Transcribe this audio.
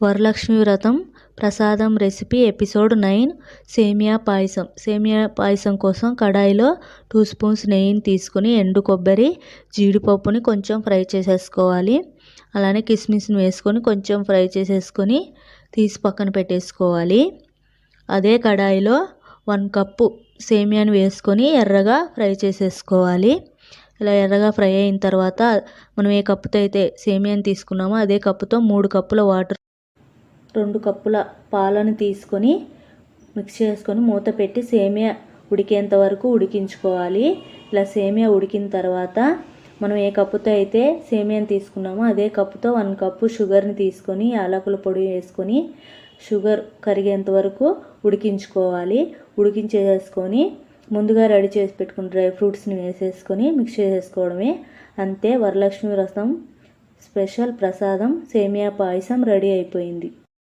వరలక్ష్మి వ్రతం ప్రసాదం recipe episode nine. సేమియా పాయసం. సేమియా పాయసం కోసం కడాయిలో టూ స్పూన్స్ నెయ్యిని తీసుకొని ఎండు కొబ్బరి జీడిపప్పుని కొంచెం ఫ్రై చేసేసుకోవాలి. అలానే కిస్మిస్ని వేసుకొని కొంచెం ఫ్రై చేసేసుకొని తీసి పక్కన పెట్టేసుకోవాలి. అదే కడాయిలో వన్ కప్పు సేమియాని వేసుకొని ఎర్రగా ఫ్రై చేసేసుకోవాలి. ఇలా ఎర్రగా ఫ్రై అయిన తర్వాత మనం ఏ కప్పుతో అయితే సేమియాని తీసుకున్నామో అదే కప్పుతో మూడు కప్పుల వాటర్ రెండు కప్పుల పాలను తీసుకొని మిక్స్ చేసుకొని మూత పెట్టి సేమియా ఉడికేంత వరకు ఉడికించుకోవాలి. ఇలా సేమియా ఉడికిన తర్వాత మనం ఏ కప్పుతో అయితే సేమియాని తీసుకున్నామో అదే కప్పుతో వన్ కప్పు షుగర్ని తీసుకొని యాలకుల పొడి వేసుకొని షుగర్ కరిగేంత వరకు ఉడికించుకోవాలి. ఉడికించేసుకొని ముందుగా రెడీ చేసి పెట్టుకున్న డ్రై ఫ్రూట్స్ని వేసేసుకొని మిక్స్ చేసేసుకోవడమే. అంతే వరలక్ష్మి వ్రతం స్పెషల్ ప్రసాదం సేమియా పాయసం రెడీ అయిపోయింది.